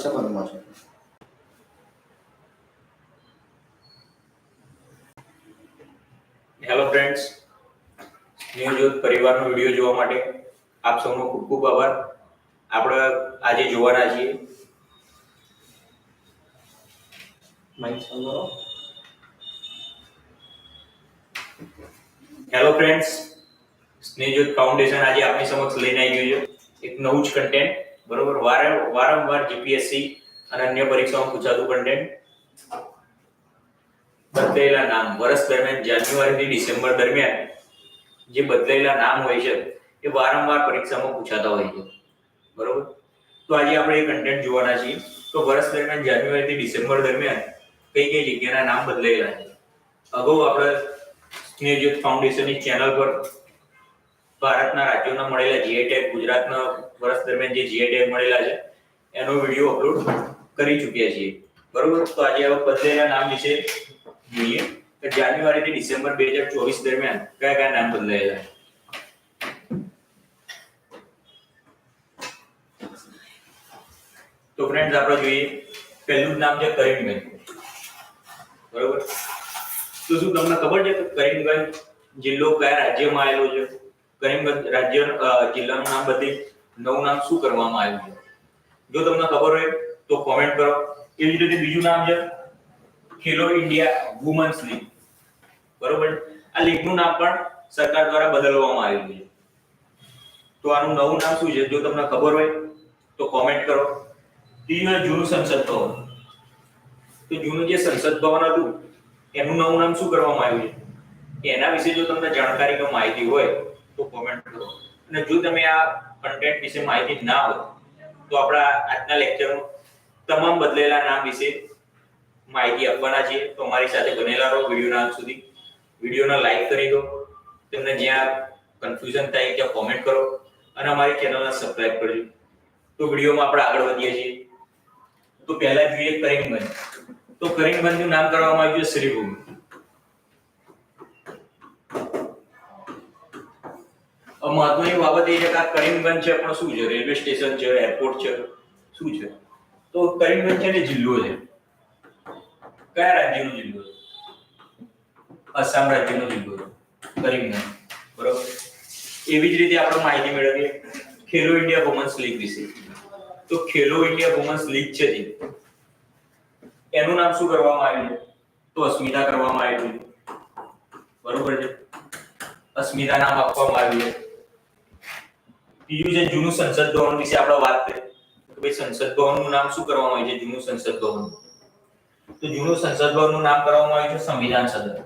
છે hello friends news પરિવારનો video જોવા માટે આપ સૌનો ખૂબ ખૂબ આભાર. આપણે આજે જોવાના છીએ. હેલો ફ્રેન્ડ્સ સ્નેહજોત ફાઉન્ડેશન આજે આપની સમક્ષ લઈને આવી ગયું છે. એક નવું જ કન્ટેન્ટ બરોબર? વારંવાર જીપીએસસી અને અન્ય પરીક્ષાઓમાં પૂછાતું કન્ટેન્ટ બદલાયેલા નામ. વર્ષ દરમિયાન જાન્યુઆરીથી ડિસેમ્બર દરમિયાન જે બદલાયેલા નામ હોય છે, એ વારંવાર પરીક્ષામાં પૂછાતા હોય છે. બરોબર? તો આજે આપણે એ કન્ટેન્ટ જોવાના છીએ. તો વર્ષ દરમિયાન જાન્યુઆરીથી ડિસેમ્બર દરમિયાન કઈ કઈ જગ્યાના નામ બદલાયેલા છે? અગાઉ આપણે સ્નેહજ્યોત ફાઉન્ડેશનની ચેનલ પર ભારતના રાજ્યોના મળેલા જીઆઈ ટેગ ગુજરાતના વર્ષ દરમિયાન જે જીઆઈ ટેગ મળેલા છે, એનો વીડિયો અપલોડ કરી ચૂક્યા છીએ. બરોબર? તો આજે હવે બદલેલા નામ વિશે જોઈએ. કે જાન્યુઆરી થી ડિસેમ્બર બે હજાર ચોવીસ દરમિયાન કયા કયા નામ બદલાયેલા? તો ફ્રેન્ડ્સ આપણે જોઈએ. પહેલું નામ છે કરીમભાઈ બરોબર? તો શું તમને ખબર છે કે કરીમગંજ જિલ્લો કયા રાજ્યમાં આવેલો છે? કરીમગંજ રાજ્ય જિલ્લાનું નામ બદલી નવું નામ શું કરવામાં આવ્યું છે? જો તમને ખબર હોય તો કોમેન્ટ કરો. એવી રીતે બીજું નામ છે, ખેલો ઇન્ડિયા વુમન્સ લીગ. બરોબર? આ લીગનું નામ પણ સરકાર દ્વારા બદલવામાં આવ્યું છે. તો આનું નવું નામ શું છે? જો તમને ખબર હોય તો કોમેન્ટ કરો. ત્રીજું જૂનું સંસદ ભવન. તો જૂનું જે સંસદ ભવન હતું, એનું નવું નામ શું કરવામાં આવ્યું છે? એના વિશે જો તમને જાણકારી કે માહિતી હોય તો કોમેન્ટ કરો. અને જો તમે આ કન્ટેન્ટ વિશે માહિતી ના હોય, તો આપણા આજના લેક્ચરમાં તમામ બદલેલા નામ વિશે માહિતી આપવાના છીએ. તો અમારી સાથે બનેલા રહો વિડીયોના અંત સુધી. વિડીયોને લાઈક કરી દો. તમને જ્યાં કન્ફ્યુઝન થાય ત્યાં કોમેન્ટ કરો. અને અમારી ચેનલને સબસ્ક્રાઇબ કરજો. તો વિડીયોમાં આપણે આગળ વધીએ છીએ. તો પહેલા જોઈએ કરીમગંજ તો કરીમગંજનું નામ કરવામાં આવ્યું છે શ્રીભૂમિ. મહત્વની બાબત એ છે કે આ કરીમગંજ છે, પણ શું છે? રેલવે સ્ટેશન છે, એરપોર્ટ છે, શું છે? તો કરીમગંજ છે ને જિલ્લો છે. કયા રાજ્યનો જિલ્લો છે? આસામ રાજ્યનો જિલ્લો છે. કરીમગંજ. બરોબર? એવી જ રીતે આપણે માહિતી મેળવીએ. ખેલો ઇન્ડિયા વુમન્સ લીગ વિશે. તો ખેલો ઇન્ડિયા વુમન્સ લીગ છે જે. એનું નામ શું કરવામાં આવ્યું તો અસ્મિતા કરવામાં આવ્યું બરોબર છે? અસ્મિતા નામ આપવામાં આવ્યું છે. બીજું છે જૂનું સંસદ ભવન વિશે આપણે વાત કરીએ કે ભાઈ સંસદ ભવનનું નામ શું કરવામાં આવ્યું છે? જૂનું સંસદ ભવન. તો જૂનું સંસદ ભવનનું નામ કરવામાં આવ્યું છે સંવિધાન સદન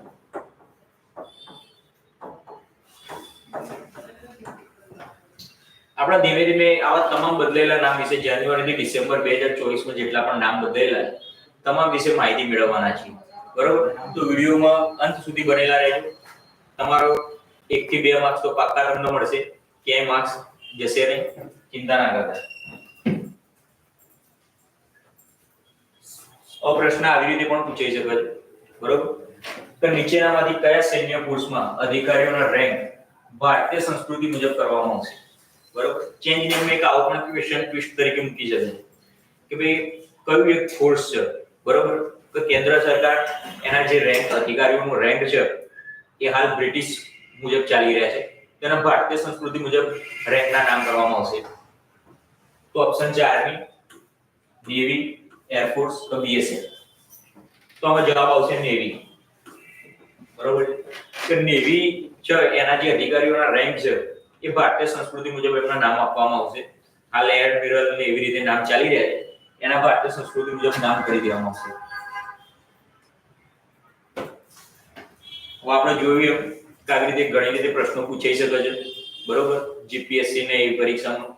આપણા ધીમે ધીમે આવા તમામ બદલેલા નામ વિશે જાન્યુઆરી થી ડિસેમ્બર બે હજાર ચોવીસમાં જેટલા પણ નામ બદલેલા તમામ વિશે માહિતી મેળવવાના છીએ. બરોબર? તો વિડીયોમાં અંત સુધી બનેલા રહેજો. તમારો એક થી બે માર્ક્સ તો પાક્કા તમને મળશે. ક્યાંય માર્ક્સ જશે નહીં ચિંતા ના કરતા આ પ્રશ્ન આવી રીતે પણ પૂછાઈ શકે છે. બરોબર? તો નીચેનામાંથી કયા સૈન્ય ફોર્સમાં અધિકારીઓના રેન્ક ભારતીય સંસ્કૃતિ મુજબ કરવામાં આવશે? બરોબર? ચેન્જ નેમ એક આવો પણ ક્વેશ્ચન ટ્વિસ્ટ તરીકે મૂકી શકે કે ભાઈ, કયું એક ફોર્સ છે? બરોબર? તો કેન્દ્ર સરકાર એના જે રેન્ક અધિકારીઓનો રેન્ક છે, એ હાલ બ્રિટિશ મુજબ ચાલી રહ્યા છે. તેના ભારતીય સંસ્કૃતિ મુજબ રેન્કના નામ કરવામાં આવશે. તો ઓપ્શન છે આર્મી નેવી એરફોર્સ તો બીએસએફ તો આમાં જવાબ આવશે નેવી બરોબર? કે નેવી છે, એના જે અધિકારીઓના રેન્ક છે, એ ભારતીય સંસ્કૃતિ મુજબ એમના નામ આપવામાં આવશે. હાલ એડમિરલ ને એવી રીતે નામ ચાલી રહ્યા છે. એના ભારતીય સંસ્કૃતિ મુજબ નામ કરી દેવામાં આવશે. હવે આપણે જોયું એમ આવી રીતે ઘણી રીતે પ્રશ્નો પૂછાઈ શકે છે. બરોબર? જીપીએસસી ને એ પરીક્ષામાં.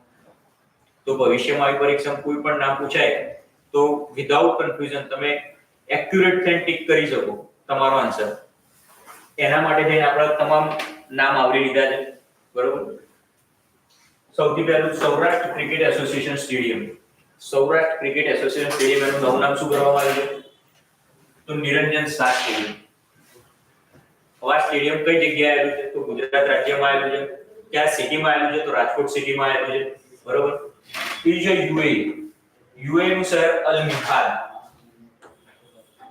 તો ભવિષ્યમાં આવી પરીક્ષામાં કોઈ પણ નામ પૂછાય, તો વિધાઉટ કન્ફ્યુઝન તમે એક્યુરેટ થઈને ટીક કરી શકો તમારો આન્સર એના માટે થઈને આપણે તમામ નામ આવરી લીધા છે. બરોબર? સૌથી પહેલું Saurashtra cricket association stadium. Saurashtra cricket association stadium એનું નવું નામ શું કરવામાં આવ્યું છે? તો નિરંજન શાહ સ્ટેડિયમ. હવે આ સ્ટેડિયમ કઈ જગ્યાએ આવેલું છે? તો ગુજરાત રાજ્યમાં આવેલું છે. ક્યાં સિટીમાં આવેલું છે? તો રાજકોટ સિટીમાં આવેલું છે. બરોબર? બીજું છે યુએ યુએ નું શહેર અલ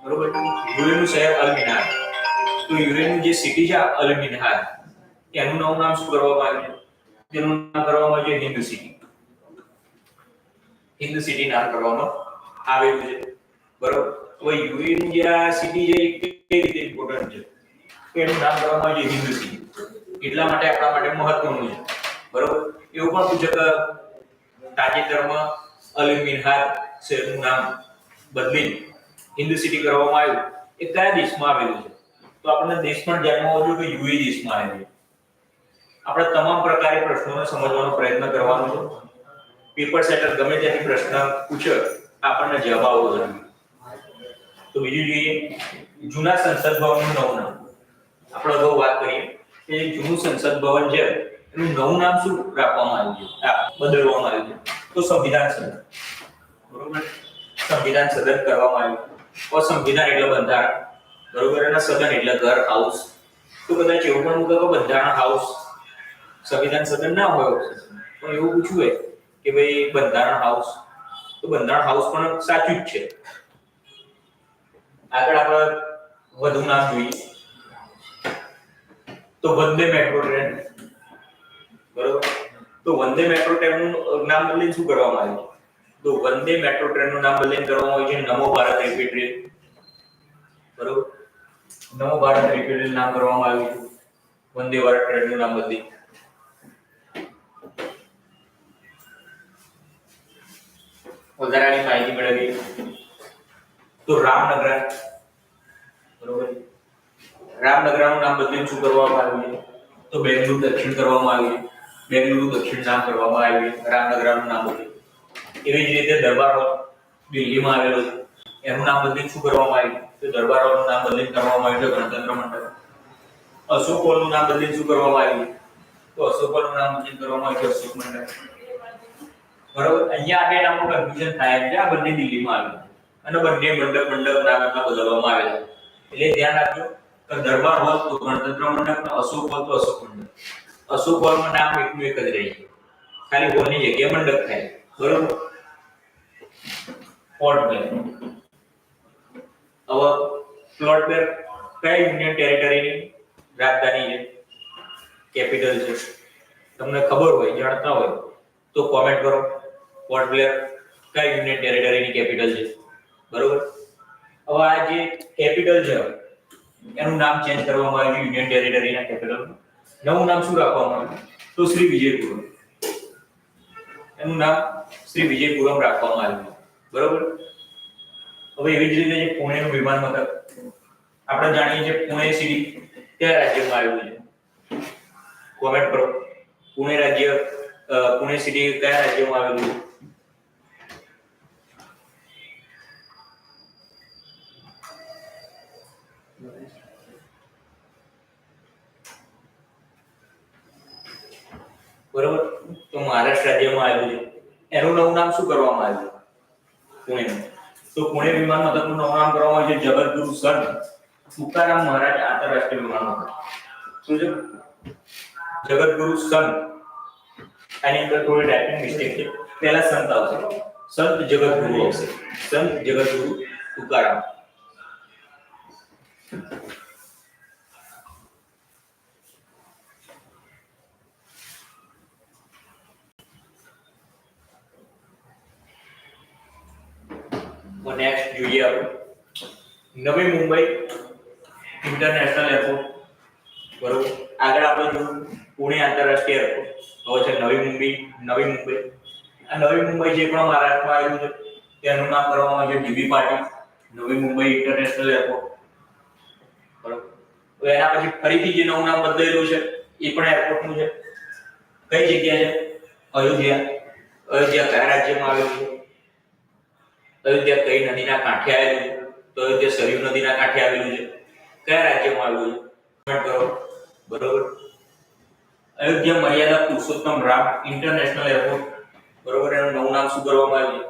બરોબર? યુએ નું શહેર અલ તો યુએ નું જે સિટી છે અલ એનું નવું નામ શું કરવામાં આવ્યું તેનું નામ કરવામાં આવ્યું છે હિન્દ સિટી હિન્દ સિટી નામ કરવામાં આવેલું છે. બરોબર? તો યુએ નું જે આ સિટી છે એ કઈ રીતે ઇમ્પોર્ટન્ટ છે? તો એનું નામ કરવામાં આવ્યું છે. એટલા માટે આપણા માટે મહત્વનું છે. બરોબર? એવું પણ પૂછે કે તાજેતરમાં અલી મિનહાર શહેરનું નામ બદલી હિન્દુ સિટી કરવામાં આવ્યું. એ કયા દેશમાં આવેલું છે? તો આપણને દેશ પણ ધ્યાનમાં હોવો જોઈએ કે યુએ દેશમાં આવેલું આપણે તમામ પ્રકારે પ્રશ્નોને સમજવાનો પ્રયત્ન કરવાનો છે. પેપર સેટર ગમે ત્યાંથી પ્રશ્ન પૂછે, આપણને જવાબ આવવો જોઈએ. તો બીજું જોઈએ, જૂના સંસદ ભવનનું નવું નામ. આપણે અગાઉ વાત કરીએ, કે જૂનું સંસદ ભવન છે, એનું નવું નામ શું રાખવામાં આવ્યું છે? બદલવામાં આવ્યું છે. તો સંવિધાન સદન. બરોબર? સંવિધાન સદન કરવામાં આવ્યું તો સંવિધાન એટલે બંધારણ. બરોબર? એના સદન એટલે ઘર હાઉસ તો કદાચ એવું પણ મૂકે બંધારણ હાઉસ સંવિધાન સદન ના હોય પણ એવું પૂછ્યું હોય કે ભાઈ બંધારણ હાઉસ તો બંધારણ હાઉસ પણ સાચું જ છે. આગળ આપણે વધુ નામ જોઈએ. તો વંદે મેટ્રો ટ્રેન. બરોબર? તો વંદે મેટ્રો ટ્રેનનું નામ બદલીને શું કરવામાં આવ્યું? તો વંદે મેટ્રો ટ્રેનનું નામ બદલીને કરવામાં આવ્યું છે નમો ભારત રેપિડ ટ્રેન. બરોબર? નમો ભારત રેપિડ ટ્રેન નામ કરવામાં આવ્યું છે. વંદે ભારત ટ્રેનનું નામ બદલી. વધારાની માહિતી મેળવી તો રામનગરા. બરોબર? રામનગરાનું નામ બદલીને શું કરવામાં આવ્યું? તો બેંગલુરુ દક્ષિણ કરવામાં આવ્યું. બેંગલુરુ દક્ષિણ નામ કરવામાં આવ્યું. છે રામનગરાનું નામ બદલી. એવી જ રીતે દરબાર દિલ્હીમાં આવેલો છે. એનું નામ બદલીને શું કરવામાં આવ્યું? તો દરબાર હોલનું નામ બદલીને કરવામાં આવ્યું છે ગણતંત્ર મંડળ. અશોકનું નામ બદલીને શું કરવામાં આવ્યું? તો અશોકનું નામ બદલીને કરવામાં આવ્યું અશોક મંડળ. બરોબર? અહીંયા આ બે નામનું કન્ફ્યુઝન થાય છે. આ બંને દિલ્હીમાં આવ્યું અને બંને મંડપ મંડપ નામ એમાં બદલવામાં આવેલા એટલે ધ્યાન રાખજો. દરબાર હોત તો ગણતંત્ર મંડપ અશોક હોલ તો અશોક મંડપ અશોક હોલમાં નામ એકનું એક જ રહે ખાલી હોલની જગ્યાએ મંડપ થાય. બરોબર? પોર્ટ બ્લેર હવે પ્લોટ બ્લેર કઈ યુનિયન ટેરિટરીની રાજધાની છે? કેપિટલ છે. તમને ખબર હોય, જાણતા હોય, તો કોમેન્ટ કરો. પોર્ટ બ્લેર કઈ યુનિયન ટેરિટરીની કેપિટલ છે? બરોબર? હવે આ જે કેપિટલ છે એનું નામ ચેન્જ કરવામાં આવ્યું યુનિયન ટેરિટરીના કેપિટલનું નવું નામ શું રાખવામાં આવ્યું તો શ્રી વિજયપુરમ. એનું નામ શ્રી વિજયપુરમ રાખવામાં આવ્યું બરોબર? હવે એવી જ રીતે જે પુણેનું વિમાન મથક, આપણે જાણીએ છીએ પુણે સિટી કયા રાજ્યમાં આવેલું છે? કોમેન્ટ કરો. પુણે રાજ્ય પુણે સિટી કયા રાજ્યમાં આવેલું છે? બરોબર? તો મહારાષ્ટ્ર રાજ્યમાં આવેલું છે. એનું નવું નામ શું કરવામાં આવ્યું? પુણે. તો પુણે વિમાન મથકનું નવું નામ કરવામાં આવ્યું છે જગતગુરુ સંત તુકારામ મહારાજ આંતરરાષ્ટ્રીય વિમાન મથક. શું છે? જગતગુરુ સંત આની અંદર થોડી ટાઈપિંગ મિસ્ટેક છે. પહેલા સંત આવશે. સંત જગતગુરુ આવશે. સંત જગતગુરુ તુકારામ. તો નેક્સ્ટ જોઈએ આપણે નવી મુંબઈ ઇન્ટરનેશનલ એરપોર્ટ બરોબર? આગળ આપણે જોયું પુણે આંતરરાષ્ટ્રીય એરપોર્ટ હવે છે નવી મુંબઈ નવી મુંબઈ. આ નવી મુંબઈ જે પણ મહારાષ્ટ્રમાં આવેલું છે, તેનું નામ કરવામાં આવ્યું છે ડીબી પાટીલ નવી મુંબઈ ઇન્ટરનેશનલ એરપોર્ટ બરોબર? એના પછી ફરીથી જે નવું નામ બદલાયેલું છે, એ પણ એરપોર્ટનું છે. કઈ જગ્યા છે? અયોધ્યા. અયોધ્યા કયા રાજ્યમાં આવેલું છે? અયોધ્યા કઈ નદીના કાંઠે આવેલું છે? તો અયોધ્યા સરયુ નદીના કાંઠે આવેલું છે? કયા રાજ્યમાં આવેલું છે? કરો. બરોબર? અયોધ્યા મર્યાદા પુરુષોત્તમ રામ ઇન્ટરનેશનલ એરપોર્ટ બરોબર? એનું નવું નામ શું કરવામાં આવ્યું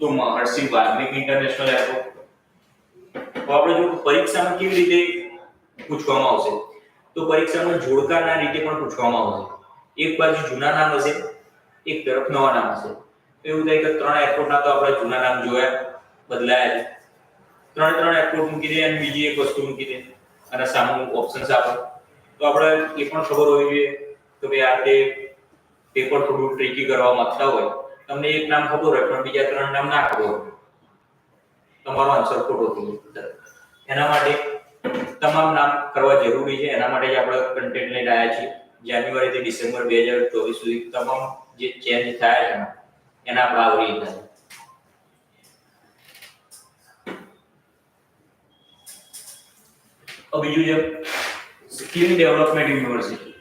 તો મહર્ષિ વાલ્મીકી ઇન્ટરનેશનલ એરપોર્ટ તો આપણે જો પરીક્ષામાં કેવી રીતે પૂછવામાં આવશે? તો પરીક્ષામાં જોડકાના રીતે પણ પૂછવામાં આવશે. એક બાજુ જૂના નામ હશે, એક તરફ નવા નામ હશે. એવું થાય કે ત્રણ એરપોર્ટના તો આપણે જૂના નામ જોયા, બદલાયા છે ત્રણ ત્રણ એરપોર્ટ મૂકી દે અને બીજી એક વસ્તુ મૂકી દે. અને સામું ઓપ્શન્સ આપે. તો આપણે એ પણ ખબર હોવી જોઈએ કે ભાઈ આ તે પેપર થોડું ટ્રિકી કરવા માંગતા હોય. તમને એક નામ ખબર હોય, પણ બીજા ત્રણ નામ ના ખબર હોય. તમારો આન્સર ખોટો થઈ જાય. એના માટે તમામ નામ કરવા જરૂરી છે. એના માટે જ આપણે કન્ટેન્ટ લઈને આવ્યા છીએ. જાન્યુઆરીથી ડિસેમ્બર બે હજાર ચોવીસ સુધી તમામ જે ચેન્જ થયા છે એના આપણે લીધા છે બીજું છે સ્કિલ ડેવલપમેન્ટ યુનિવર્સિટી.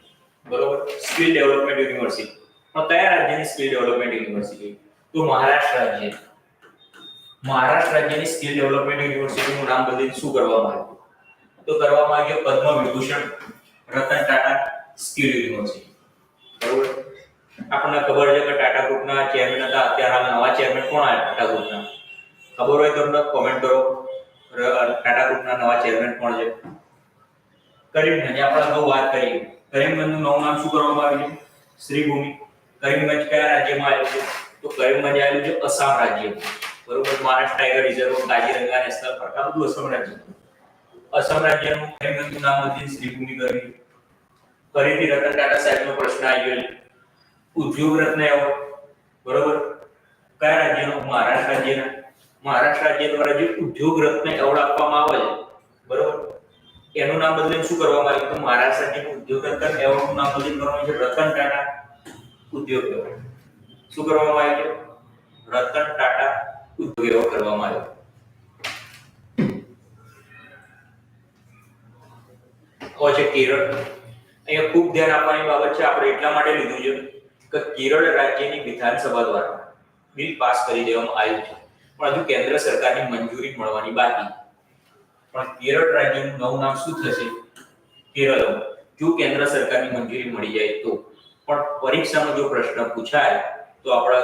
બરોબર? Skill development university. પણ કયા રાજ્યની સ્કિલ ડેવલપમેન્ટ યુનિવર્સિટી? તો મહારાષ્ટ્ર રાજ્ય. મહારાષ્ટ્ર રાજ્યની સ્કિલ ડેવલપમેન્ટ યુનિવર્સિટીનું નામ બદલીને શું કરવામાં આવ્યું? તો કરવામાં આવ્યું પદ્મ વિભૂષણ રતન ટાટા સ્કિલ યુનિવર્સિટી. બરોબર? આપણને ખબર છે કે ટાટા ગ્રુપના ચેરમેન હતા. અત્યારે હાલ નવા ચેરમેન કોણ આવ્યા? ટાટા ગ્રુપના ખબર હોય તો કોમેન્ટ કરો. ટાટા ગ્રુપના નવા ચેરમેન કોણ છે? કરીમગંજ. આપણે અગાઉ વાત કરી. કરીમગંજનું નવું નામ શું કરવામાં આવ્યું છે? શ્રીભૂમિ. કરીમગંજ કયા રાજ્યમાં આવેલું છે? તો કરીમગંજ આવેલું છે અસામ રાજ્ય બરોબર? Maharashtra tiger reserve Kaziranga national park આ બધું અસમ રાજ્ય અસમ રાજ્યનું કરીમગંજનું નામ હતી શ્રીભૂમિ કરી ફરીથી રતન ટાટા સાહેબનો પ્રશ્ન આવી ગયો છે. ઉદ્યોગ રત્ન એવોર્ડ બરોબર? કયા રાજ્યનો? મહારાષ્ટ્ર રાજ્યના. મહારાષ્ટ્ર રાજ્ય દ્વારા જે ઉદ્યોગ રત્ન એવોર્ડ આપવામાં આવે છે. બરોબર? એનું નામ બદલીને શું કરવામાં આવ્યું? તો મહારાષ્ટ્ર રાજ્ય ઉદ્યોગ રત્ન એવોર્ડનું નામ બદલીને કરવામાં છે રતન ટાટા ઉદ્યોગ શું કરવામાં આવ્યું છે? રતન ટાટા ઉદ્યોગ એવોર્ડ કરવામાં આવ્યો. છે કેરળ. અહીંયા ખૂબ ધ્યાન આપવાની બાબત છે. આપણે એટલા માટે લીધું છે. કે કેરળ રાજ્યની વિધાનસભા દ્વારા બિલ પાસ કરી દેવામાં આવ્યું છે. પણ હજુ કેન્દ્ર સરકારની મંજૂરી મળવાની બાકી. પણ કેરળ રાજ્યનું નવું નામ શું થશે? કેરળ જો કેન્દ્ર સરકારની મંજૂરી મળી જાય તો. પણ પરીક્ષામાં જો પ્રશ્ન પૂછાય, તો આપણે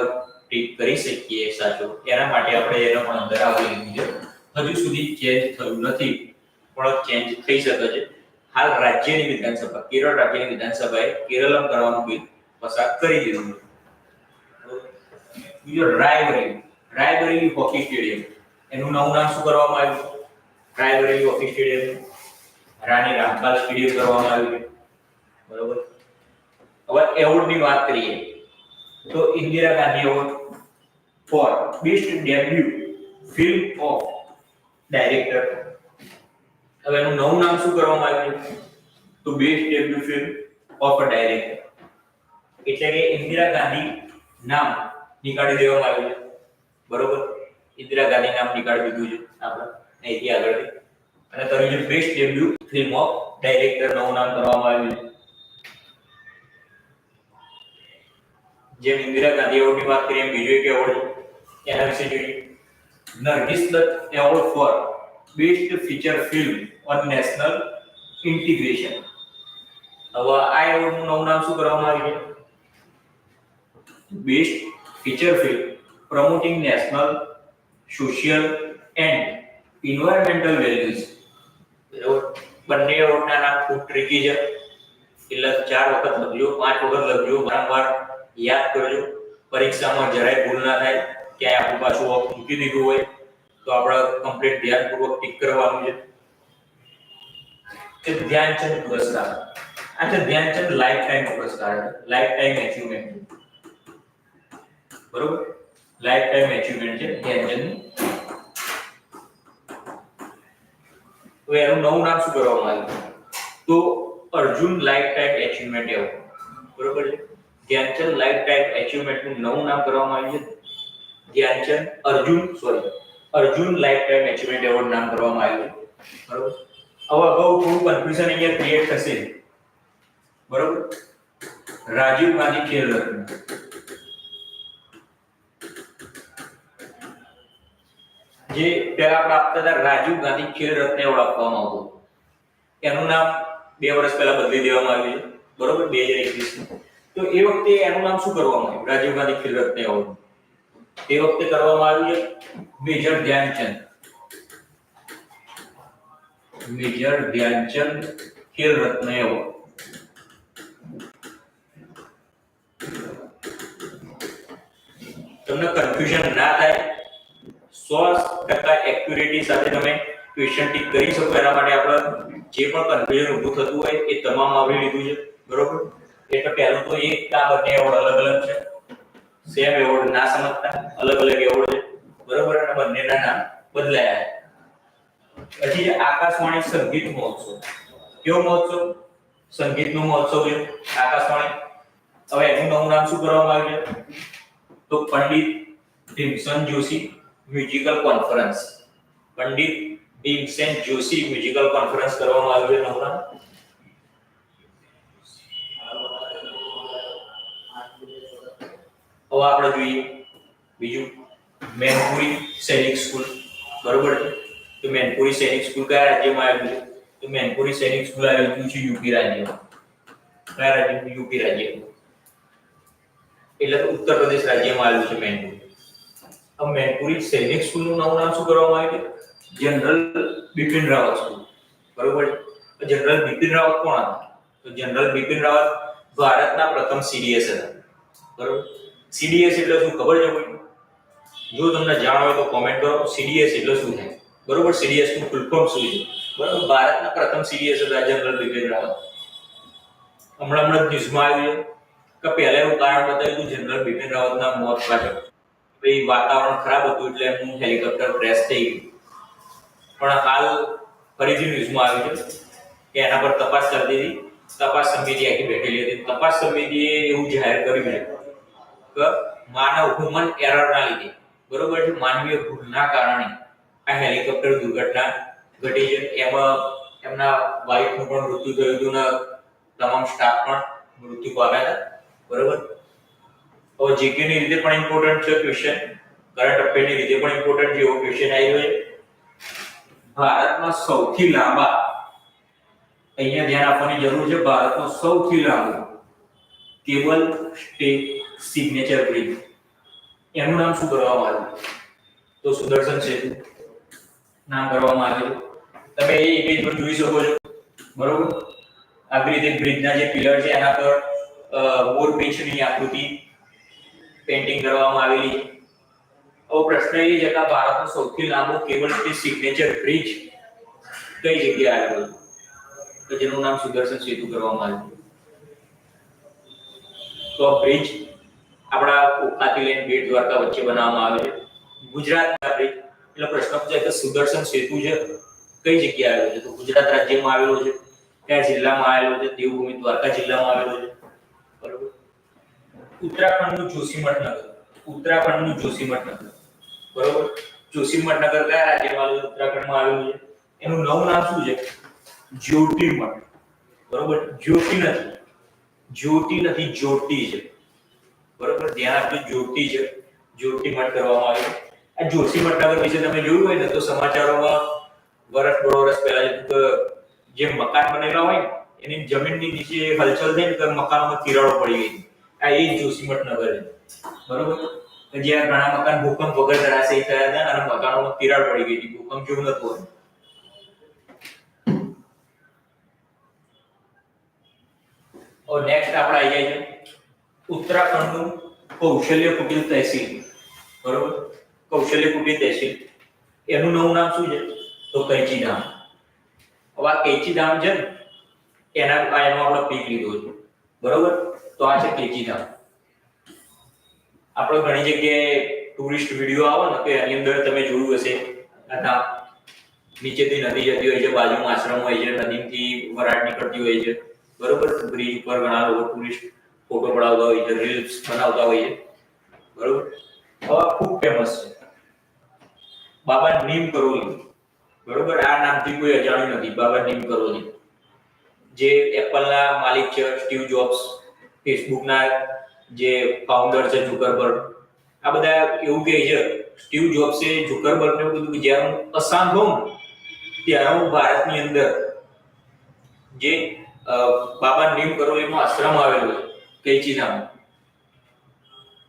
ટીક કરી શકીએ સાચો. એના માટે આપણે એનો પણ અંદર આવરી લીધું છે. હજુ સુધી ચેન્જ થયું નથી. પણ ચેન્જ થઈ શકે છે. હાલ રાજ્યની વિધાનસભા, કેરળ રાજ્યની વિધાનસભાએ કેરળમ કરવાનું બિલ પસાર કરી દીધું બીજો રાયબરેલી રાયબરેલી હોકી સ્ટેડિયમ એનું નવું નામ શું કરવામાં આવ્યું. Raebareli hockey stadium Rani Rampal stadium કરવામાં આવ્યું. બરોબર? હવે એવોર્ડની વાત કરીએ. તો Indira Gandhi award for best debut film of director હવે એનું નવું નામ શું કરવામાં આવ્યું? તો best debut film of a director એટલે કે ઇન્દિરા ગાંધી નામ નીકાળી દેવામાં આવ્યું છે. બરોબર? ઇન્દિરા ગાંધી નામ નીકાળી દીધું છે આપણે અહીંથી આગળ અને કર્યું જે best debut film of director નવું નામ કરવામાં આવ્યું છે. જેમ ઇન્દિરા ગાંધી એવોર્ડની વાત કરીએ એમ બીજો એક એવોર્ડ છે. એના વિશે જોઈએ Nargis Dutt award for best feature film on national integration હવે આ એવોર્ડનું નવું નામ શું કરવામાં આવ્યું છે? Feature film promoting national social and environmental values બરાબર? બંને એવોર્ડના નામ ખૂબ ટ્રિકી છે. એટલે ચાર વખત લખજો, પાંચ વખત લખજો, વારંવાર યાદ કરજો. પરીક્ષામાં જરાય ભૂલ ના થાય, ક્યાંય આપણું પાછું વર્ક મૂકી દીધું હોય, તો આપણે કમ્પ્લીટ ધ્યાનપૂર્વક ટીક કરવાનું છે. કે ધ્યાનચંદ પુરસ્કાર. આ છે ધ્યાનચંદ લાઈફ ટાઈમ પુરસ્કાર લાઈફ ટાઈમ એચિવમેન્ટ બરોબર? લાઈફ ટાઈમ એચિવમેન્ટ છે ધ્યાનચંદ તો એનું નવું નામ શું કરવામાં આવ્યું? તો Arjun lifetime achievement award બરોબર છે? ધ્યાનચંદ લાઈફ ટાઈમ એચિવમેન્ટનું નવું નામ કરવામાં આવ્યું છે. Dhyanchand Arjun sorry Arjun lifetime achievement award નામ કરવામાં આવ્યું છે. બરોબર? હવે અગાઉ થોડું કન્ફ્યુઝન અહીંયા ક્રિએટ થશે. બરોબર? રાજીવ ગાંધી ખેલ રત્ન. જે પહેલા પ્રાપ્ત થતા રાજીવ ગાંધી ખેલ રત્ન ઓળખવામાં આવતું. એનું નામ બે વર્ષ પહેલા બદલી દેવામાં આવ્યું બરોબર? બે હજાર એકવીસ તો એ વખતે એનું નામ શું કરવામાં આવ્યું? રાજીવ ગાંધી ખેલ રત્ન એવોર્ડ. એ વખતે કરવામાં આવ્યું છે major Dhyan Chand. Major Dhyan Chand Khel Ratna award. તમને કન્ફ્યુઝન ના થાય સો ટકા એક્યુરેટી સાથે તમે ક્વેશ્ચન ટીક કરી શકો. એના માટે આપણે જે પણ કન્ફ્યુઝન ઊભું થતું હોય એ તમામ આવરી લીધું છે. બરોબર? એટલે પહેલું તો એક આ બંને એવોર્ડ અલગ અલગ છે. સેમ એવોર્ડ ના સમજતા, અલગ અલગ એવોર્ડ છે. બરોબર? અને બંનેના નામ બદલાયા પછી આકાશવાણી સંગીત મહોત્સવ. કેવો મહોત્સવ? સંગીતનો મહોત્સવ છે. આકાશવાણી. હવે એનું નવું નામ શું કરવામાં આવ્યું છે? તો Pandit Bhimsen Joshi. Musical conference Pandit Bhimsen Joshi musical conference કરવામાં આવ્યું છે નવું નામ હવે આપણે જોઈએ બીજું મેનપુરી સૈનિક સ્કૂલ બરોબર છે તો મેનપુરી સૈનિક સ્કૂલ કયા રાજ્યમાં આવેલું છે તો મેનપુરી સૈનિક સ્કૂલ આવેલું છે યુપી રાજ્યમાં કયા રાજ્ય યુપી રાજ્યમાં એટલે તો ઉત્તર પ્રદેશ રાજ્યમાં આવેલું છે મેનપુરી હવે મેનપુરી સૈનિક સ્કૂલનું નવું નામ શું કરવામાં આવ્યું જનરલ બિપિન રાવત સ્કૂલ. બરોબર? જનરલ બિપિન રાવત કોણ હતા? તો જનરલ બિપિન રાવત ભારતના પ્રથમ સીડીએસ હતા. બરોબર? સીડીએસ એટલે શું ખબર છે કોઈ જો તમને જાણ હોય તો કોમેન્ટ કરો. સીડીએસ એટલે શું થાય? બરોબર? સીડીએસનું ફૂલ ફોર્મ શું છે? બરોબર? ભારતના પ્રથમ સીડીએસ હતા જનરલ બિપિન રાવત. હમણાં હમણાં ન્યૂઝમાં આવ્યું છે કે પહેલા એવું કારણ બતાવ્યું જનરલ બિપિન રાવતના મોત પાછળ. ભાઈ વાતાવરણ ખરાબ હતું એટલે એમનું હેલિકોપ્ટર ક્રેશ થઈ ગયું. પણ હાલ ફરીથી ન્યૂઝમાં આવ્યું છે કે એના પર તપાસ ચાલતી હતી તપાસ સમિતિ આખી બેઠેલી હતી. તપાસ સમિતિએ એવું જાહેર કર્યું છે કે માનવ હ્યુમન એરરના લીધે, બરોબર છે, માનવીય ભૂલના કારણે આ હેલિકોપ્ટર દુર્ઘટના ઘટી છે. એમાં એમના વાઇફનું પણ મૃત્યુ થયું હતું ને તમામ સ્ટાફ પણ મૃત્યુ પામ્યા હતા. બરોબર? હવે જીકે ની રીતે પણ ઇમ્પોર્ટન્ટ છે ક્વેશ્ચન કરંટ અફેરની રીતે પણ ઇમ્પોર્ટન્ટ છે એવો ક્વેશ્ચન આવ્યો છે. ભારતમાં સૌથી લાંબા અહીંયા ધ્યાન આપવાની જરૂર છે ભારતનો સૌથી લાંબો કેબલ સ્ટે સિગ્નેચર બ્રિજ એનું નામ શું કરવામાં આવ્યું? તો સુદર્શન સેતુ નામ કરવામાં આવ્યું. તમે એ ઇમેજ પર જોઈ શકો છો. બરોબર? આવી રીતે બ્રિજના જે પિલર છે એના પર મોર પીંછની આકૃતિ. પેઇન્ટિંગ કરવામાં આવેલી. હવે પ્રશ્ન એ છે કે ભારતનો સૌથી લાંબો કેબલ સ્ટે સિગ્નેચર બ્રિજ કઈ જગ્યાએ આવેલો તો જેનું નામ સુદર્શન સેતુ કરવામાં આવ્યું તો બ્રિજ આપણા ઓખાથી લઈને બેટ દ્વારકા વચ્ચે બનાવવામાં આવે છે. ગુજરાત બ્રિજ એટલે પ્રશ્ન પૂછાય કે સુદર્શન સેતુ છે? કઈ જગ્યાએ આવેલો છે? તો ગુજરાત રાજ્યમાં આવેલો છે, કયા જિલ્લામાં આવેલો છે? દેવભૂમિ દ્વારકા જિલ્લામાં આવેલો છે. ઉત્તરાખંડનું જોશીમઠ નગર ઉત્તરાખંડનું જોશીમઠ નગર બરોબર? જોશીમઠ નગર કયા રાજ્યમાં આવેલું ઉત્તરાખંડમાં આવેલું છે? એનું નવું નામ શું છે? જ્યોતિર્મઠ. બરોબર? જ્યોતિ નથી. જ્યોતિ નથી, જ્યોતિ છે. બરોબર? ધ્યાન આપજો, જ્યોતિ છે. જ્યોતિમઠ કરવામાં આવ્યું. આ જોશીમઠ નગર વિશે તમે જોયું હોય ને, તો સમાચારોમાં વર્ષ દોઢ વર્ષ પહેલા જે મકાન બનેલા હોય એની જમીનની નીચે હલચલ થઈ ને મકાનોમાં તિરાડો પડી ગઈ. આ એ જ જોશીમઠનગર બરોબર? જ્યાં ઘણા મકાન ભૂકંપ વગર ધરાશયી થયા હતા અને મકાનોમાં તિરાડ પડી ગઈ હતી. ભૂકંપ જેવું નતું હોય. નેક્સ્ટ આપણે આવી જાય છે. ઉત્તરાખંડનું કૌશલ્ય કુટીર તહેસીલ. બરોબર? કૌશલ્ય કુટીર તહેસીલ. એનું નવું નામ શું છે? તો કૈચી ધામ હવે આ કૈચી ધામ છે ને, એના એનો આપણે પીક લીધો છે. બરોબર? તો આ છે કૈચી ધામ આપણે ઘણી જગ્યાએ ટુરિસ્ટ વીડિયો આવે ને, તો એની અંદર તમે જોયું હશે. આ નીચેથી નદી જતી હોય છે, બાજુમાં આશ્રમ હોય છે, નદીથી વરાળ નીકળતી હોય છે. બરોબર? બ્રિજ ઉપર ઘણા લોકો ટુરિસ્ટ ફોટો પડાવતા હોય છે રીલ્સ બનાવતા હોય છે. બરોબર? હવે ખૂબ ફેમસ છે. બાબા નીમ કરોલી. બરોબર? આ નામથી કોઈ અજાણ્યું નથી, બાબા નીમ કરોલી. જે એપલના માલિક છે સ્ટીવ જોબ્સ ફેસબુકના જે ફાઉન્ડર છે ઝુકરબર્ગ આ બધા એવું કહે છે સ્ટીવ જોબ્સે ઝુકરબર્ગને કીધું કે જ્યારે હું અશાંત હોઉં, ત્યારે હું ભારતની અંદર જે બાબા નીમ કરોલીનો આશ્રમ આવેલો છે કૈચી ધામ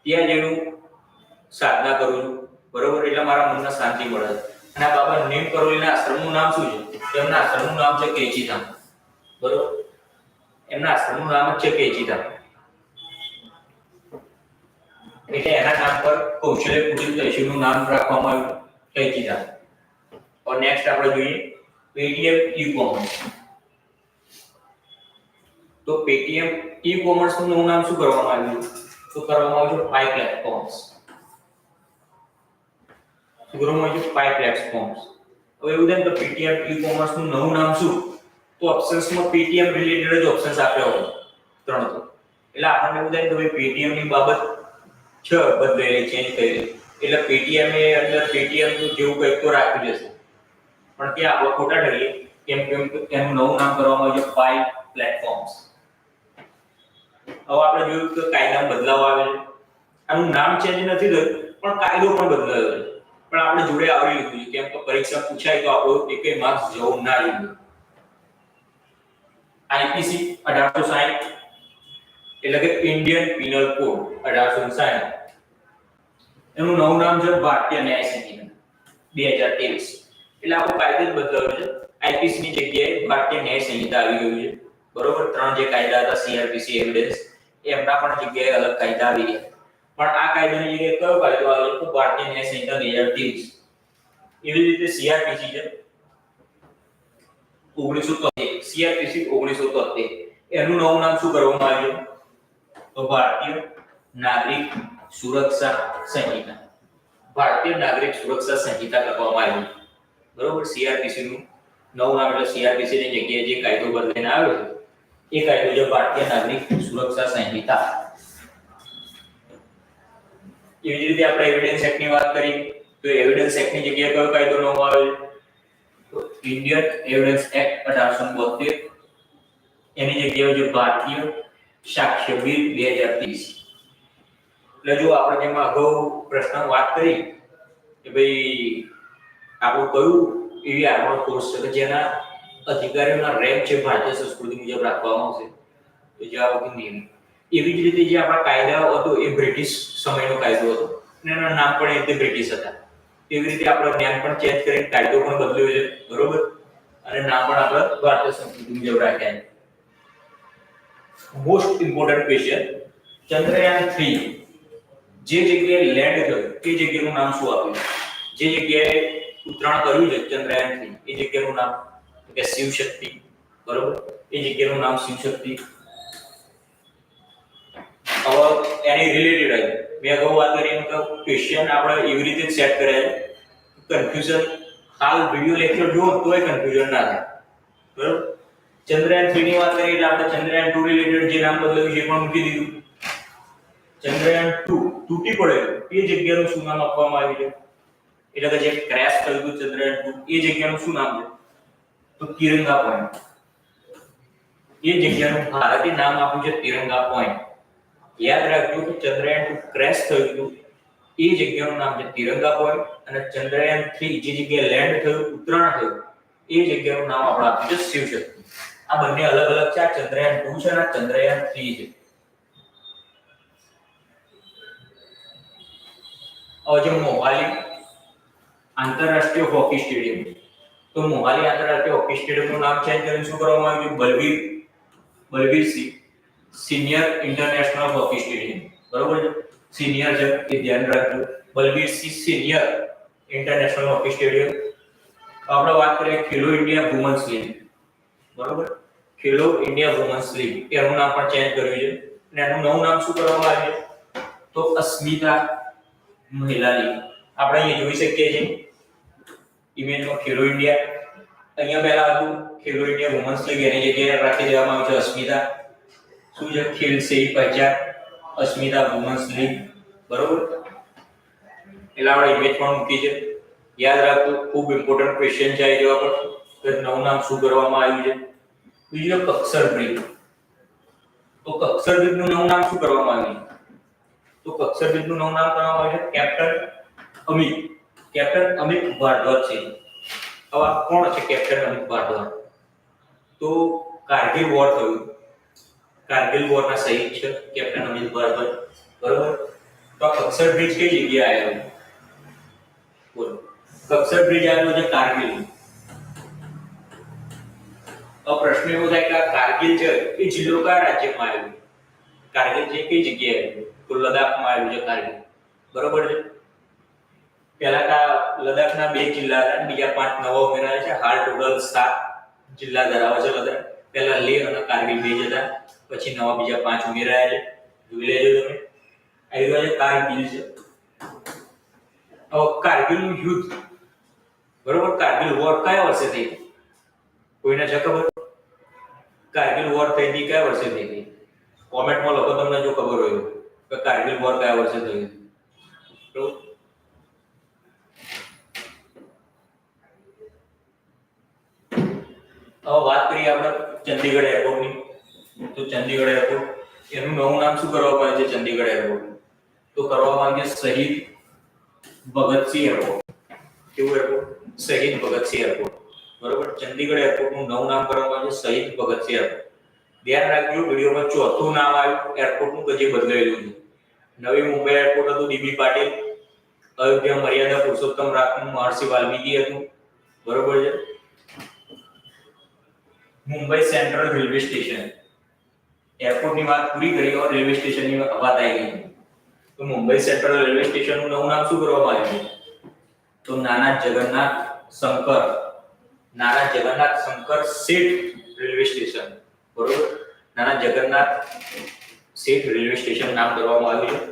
ત્યાં જઈને સાધના કરું છું. બરોબર? એટલે મારા મનને શાંતિ મળે છે. અને આ બાબા નીમ કરોલીના આશ્રમનું નામ શું છે? તેમના આશ્રમનું નામ છે કૈચી ધામ બરોબર? એમના આશ્રમનું નામ જ છે કૈચી ધામ એટલે એના નામ પર કૌશલ્ય કુટીર તહેસીલનું નામ રાખવામાં આવ્યું. કૈકીધા ઓર નેક્સ્ટ આપણે જોઈએ પેટીએમ ઈ કોમર્સ તો પેટીએમ ઈ કોમર્સનું નામ શું કરવામાં આવ્યું? તો કરવામાં આવ્યું? ફાઈવ પ્લેટફોર્મ્સ શું કરવામાં આવ્યું? ફાઈવ પ્લેટફોર્મ્સ હવે એવું થાય તો પેટીએમ ઈ કોમર્સનું નવું નામ શું? તો ઓપ્શન્સમાં પીટીએમ રિલેટેડ જ ઓપ્શન્સ આપ્યા હોય. ત્રણ તો. એટલે આપણને એવું થાય કે ભાઈ પીટીએમની બાબત છે બદલેલી ચેન્જ કરેલી એટલે પીટીએમ એ અંદર પીટીએમનું જેવું કંઈક તો રાખ્યું જશે પણ ત્યાં આપણે ખોટા ઠરીએ. કેમ કેમ એનું નવું નામ કરવામાં આવ્યું છે ફાઈવ પ્લેટફોર્મ્સ હવે આપણે જોયું કે કાયદામાં બદલાવ આવે આનું નામ ચેન્જ નથી થયું, પણ કાયદો પણ બદલાયો પણ આપણે જોડે આવરી લીધું કેમ કે પરીક્ષા પૂછાય તો આપણો એકેય માર્ક્સ જવું ના જોઈએ. આઈપીસી અઢારસો સાહીઠ, એટલે કે ઇન્ડિયન પિનલ કોડ અઢારસો સાહીઠ. એનું નવું નામ છે ભારતીય ન્યાય સંહિતા બે હજાર ત્રેવીસ. એટલે આપણો કાયદો જ બદલાયો છે. આઈપીસી ની જગ્યાએ ભારતીય ન્યાય સંહિતા આવી ગયું છે. બરોબર? ત્રણ જે કાયદા હતા સીઆરપીસી એવિડન્સ એમના પણ જગ્યાએ અલગ કાયદા આવી ગયા. પણ આ કાયદાની જગ્યાએ કયો કાયદો આવ્યો તો ભારતીય ન્યાય સંહિતા બે હજાર ત્રેવીસ. એવી રીતે સીઆરપીસી છે. ઓગણીસો તોતેર સીઆરપીસી ઓગણીસો તોતેર એનું નવું નામ શું કરવામાં આવ્યું? તો ભારતીય નાગરિક સુરક્ષા સંહિતા. ભારતીય નાગરિક સુરક્ષા સંહિતા કરવામાં આવી. બરોબર? સીઆરપીસી નું નવું નામ એટલે સીઆરપીસી ની જગ્યાએ જે કાયદો બદલીને આવ્યો એ કાયદો છે ભારતીય નાગરિક સુરક્ષા સંહિતા. એવી જ રીતે આપણે એવિડન્સ એક્ટની વાત કરી તો એવિડન્સ એક્ટની જગ્યાએ કયો કાયદો નવો આવ્યો ઇન્ડિયન એવિડન્સ એક્ટ અઢારસો બોતેર એની જગ્યાએ જો ભારતીય સાક્ષ્ય બિલ બે હજાર ત્રીસ. એટલે જો આપણે જેમાં અગાઉ પ્રશ્ન વાત કરી કે ભાઈ આપણું કયું એવી આર્મડ ફોર્સ છે કે જેના અધિકારીઓના રેન્ક છે ભારતીય સંસ્કૃતિ મુજબ રાખવામાં આવશે? તો જવાબ હતો નિયમ એવી જ રીતે જે આપણા કાયદાઓ હતો એ બ્રિટિશ સમયનો કાયદો હતો. અને એના નામ પણ એ રીતે બ્રિટિશ હતા. એવી રીતે આપણે જ્ઞાન પણ ચેન્જ કરીને કાયદો પણ બદલ્યો છે, બરોબર? અને નામ પણ આપણે ભારતીય સંસ્કૃતિ મુજબ રાખ્યા છે. Most important question Chandrayaan three જે જગ્યાએ લેન્ડ થયું, તે જગ્યાનું નામ શું આપ્યું? જે જગ્યાએ ઉતરાણ કર્યું છે, ચંદ્રયાન થ્રી એ જગ્યાનું નામ કે શિવ શક્તિ બરોબર? એ જગ્યાનું નામ શિવ શક્તિ હવે એની રિલેટેડ મેં અગાઉ વાત કરી એમ કે ક્વેશ્ચન આપણે એવી રીતે સેટ કર્યા કન્ફ્યુઝન હાલ વિડિયો લેક્ચર જુઓ તોય કન્ફ્યુઝન ના થાય. બરોબર? ચંદ્રયાન થ્રી ની વાત કરીએ એટલે આપણે ચંદ્રયાન ટુ રિલેટેડ જે નામ બદલાયું છે એ પણ મૂકી દીધું. ચંદ્રયાન ટુ તૂટી પડે એ જગ્યાનું શું નામ આપવામાં આવ્યું છે? એટલે કે જે ક્રેશ થયું હતું ચંદ્રયાન ટુ એ જગ્યાનું શું નામ છે? તો તિરંગા પોઈન્ટ એ જગ્યાનું ભારતે નામ આપ્યું છે તિરંગા પોઈન્ટ યાદ રાખજો કે ચંદ્રયાન 2 ક્રેશ થયું હતું. એ જગ્યાનું નામ છે તિરંગા પોઈન્ટ અને ચંદ્રયાન 3 જે જગ્યાએ લેન્ડ થયું ઉતરાણ થયું, એ જગ્યાનું નામ આપણે આપ્યું છે. શિવશક્તિ આ બંને અલગ અલગ છે, આ ચંદ્રયાન 2 છે અને ચંદ્રયાન 3 છે. હવે જે મોહાલી આંતરરાષ્ટ્રીય હોકી સ્ટેડિયમ. તો મોહાલી આંતરરાષ્ટ્રીય હોકી સ્ટેડિયમનું નામ ચેન્જ કરીને શું કરવામાં આવ્યું? Balbir. Balbir Singh senior international hockey stadium બરોબર સિનિયર છે, એ ધ્યાન રાખજો. Balbir Singh senior international hockey stadium આપણે વાત કરીએ ખેલો ઇન્ડિયા વુમન્સ લીગ બરોબર? ખેલો ઇન્ડિયા વુમન્સ લીગ એનું નામ પણ ચેન્જ કર્યું છે. અને એનું નવું નામ શું કરવામાં આવ્યું તો અસ્મિતા મહિલા લીગ આપણે અહીંયા જોઈ શકીએ છીએ. ઇમેજમાં ખેલો ઇન્ડિયા. અહીંયા પહેલા હતું, ખેલો ઇન્ડિયા વુમન્સ લીગ એની જગ્યાએ રાખી દેવામાં આવ્યું છે અસ્મિતા. છે ખેલ સે પહેચાન અસ્મિતા વુમન્સ લીગ. બરોબર? એટલે આપણે ઇમેજ પણ મૂકી છે. યાદ રાખજો, ખૂબ ઇમ્પોર્ટન્ટ ક્વેશ્ચન છે આ જેવા પર. કે નવું નામ શું કરવામાં આવ્યું છે? બીજું કક્ષર બ્રિજ તો કક્ષર બ્રિજનું નવું નામ શું કરવામાં આવ્યું તો કક્ષર બ્રિજનું નવું નામ કરવામાં આવ્યું છે કેપ્ટન અમિત. કેપ્ટન અમિત ભારદ્વાજ છે. હવે કોણ છે કેપ્ટન અમિત ભારદ્વાજ? તો કારગિલ વોર થયું. કારગિલ વોરના શહીદ છે કેપ્ટન અમિત ભારદ્વાજ બરોબર? તો આ કક્ષર બ્રિજ કઈ જગ્યાએ આવ્યો બોલો. કક્ષર બ્રિજ આવેલો છે કારગિલ. આ પ્રશ્ન એવો થાય કે આ કારગિલ છે, એ જિલ્લો કયા રાજ્યમાં આવ્યો કારગિલ છે કઈ જગ્યાએ આવ્યો તો લદ્દાખમાં આવેલું છે કારગિલ. બરોબર છે? પહેલા કા લદ્દાખના બે જિલ્લા હતા, બીજા પાંચ નવા ઉમેરાયા છે. હાલ ટોટલ સાત જિલ્લા ધરાવે છે લદ્દાખ. પહેલા લેહ અને કારગિલ બે જ હતા. પછી નવા બીજા પાંચ ઉમેરાયા છે જોઈ લેજો તમે. આવી રહ્યો છે કારગિલ છે. હવે કારગિલનું યુદ્ધ. બરોબર? કારગિલ વોર કયા વર્ષે થઈ? હતી? કોઈને છે ખબર? કારગિલ વોર થઈ હતી કયા વર્ષે થઈ હતી? કોમેન્ટમાં લખો તમને જો ખબર હોય કે કારગિલ વોર કયા વર્ષે થઈ હતી. હવે વાત કરીએ આપણે ચંદીગઢ એરપોર્ટની તો ચંદીગઢ એરપોર્ટ એનું નવું નામ શું કરવામાં આવે છે ચંદીગઢ એરપોર્ટ તો કરવામાં આવે છે શહીદ ભગતસિંહ એરપોર્ટ કેવું એરપોર્ટ શહીદ ભગતસિંહ એરપોર્ટ બરોબર? ચંદીગઢ એરપોર્ટનું નવું નામ કરવામાં આવે છે શહીદ ભગતસિંહ એરપોર્ટ ધ્યાન રાખજો, વિડીયોમાં ચોથું નામ આવ્યું. એરપોર્ટનું કે જે બદલાયેલું છે નવી મુંબઈ એરપોર્ટ હતું, ડીબી પાટીલ. અયોધ્યા મર્યાદા પુરુષોત્તમ રાખનું મહર્ષિ વાલ્મીકી હતું. બરોબર છે? Mumbai central railway station. એરપોર્ટની વાત પૂરી કરી ઓર રેલવે સ્ટેશનની વાત આવી ગઈ. તો મુંબઈ સેન્ટ્રલ રેલવે સ્ટેશનનું નવું નામ શું કરવામાં આવ્યું તો નાના જગન્નાથ શંકર, નાના જગન્નાથ શંકર શેઠ રેલવે સ્ટેશન. બરોબર? નાના જગન્નાથ શેઠ રેલવે સ્ટેશન નામ કરવામાં આવ્યું છે.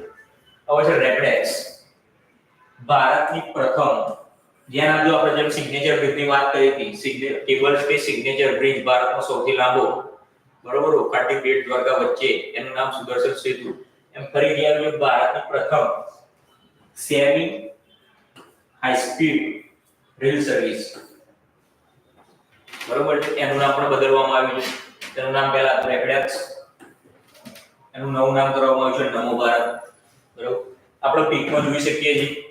હવે છે રેપડેક્સ ભારતની પ્રથમ જ્યાં આજુ આપણે જેમ સિગ્નેચર બ્રિજની વાત કરી હતી કેબલ સ્પેસ સિગ્નેચર બ્રિજ ભારતનો સૌથી લાંબો બરોબર, ઓકાટી બેટ દ્વારકા વચ્ચે, એનું નામ સુદર્શન સેતુ. એમ ફરી રહ્યા છે ભારતની પ્રથમ semi high speed rail service બરોબર છે એનું નામ પણ બદલવામાં આવ્યું છે. તેનું નામ પહેલા હતું એનું નવું નામ કરવામાં આવ્યું છે નમો ભારત. બરોબર, આપણે પીકમાં જોઈ શકીએ છીએ.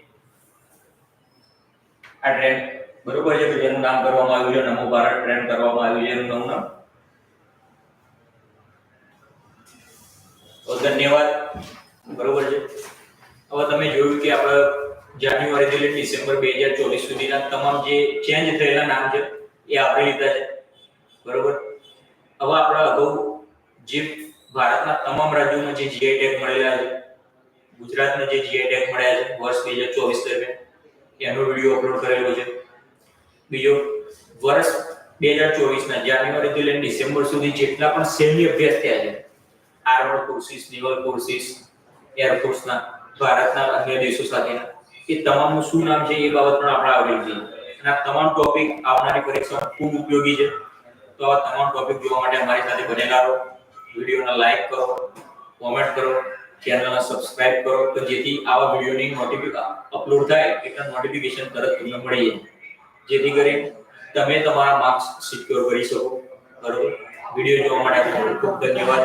આ ટ્રેન બરોબર છે એનું નામ કરવામાં આવ્યું છે નમો ભારત, ટ્રેન કરવામાં આવ્યું છે, એનું નવું નામ. તો ધન્યવાદ. બરોબર છે? હવે તમે જોયું કે આપણે જાન્યુઆરી થી ડિસેમ્બર બે હજાર ચોવીસ સુધીના તમામ જે ચેન્જ થયેલા નામ છે, એ આવરી લીધા છે. બરોબર? હવે આપણે અગાઉ જે ભારતના તમામ રાજ્યોમાં જે જીઆઈ ટેગ મળેલા છે, ગુજરાતના જે જીઆઈ ટેગ મળ્યા છે, વર્ષ બે હજાર ચોવીસ દરમિયાન, એનો વીડિયો અપલોડ કરેલો છે. બીજો, વર્ષ બે હજાર ચોવીસના જાન્યુઆરી થી લઈને ડિસેમ્બર સુધી જેટલા પણ સૈન્ય અભ્યાસ થયા છે આર્મડ ફોર્સિસ નેવલ ફોર્સિસ એરફોર્સના ભારતના અન્ય દેશો સાથેના. એ તમામનું શું નામ છે એ બાબત પણ આપણે આવડી છે અને આ તમામ ટોપિક આવનારી પરીક્ષામાં ખૂબ ઉપયોગી છે. તો આ તમામ ટોપિક જોવા માટે અમારી સાથે બનેલા રહો. વિડીયોને લાઈક કરો કોમેન્ટ કરો ચેનલને સબસ્ક્રાઇબ કરો, તો જેથી આવા વિડીયોની નોટિફિકેશન અપલોડ થાય એટલે નોટિફિકેશન તરત તમને મળી જાય. જેથી કરી તમે તમારા માર્ક્સ સિક્યોર કરી શકો. બરોબર? વીડિયો જોવા માટે ખૂબ ધન્યવાદ.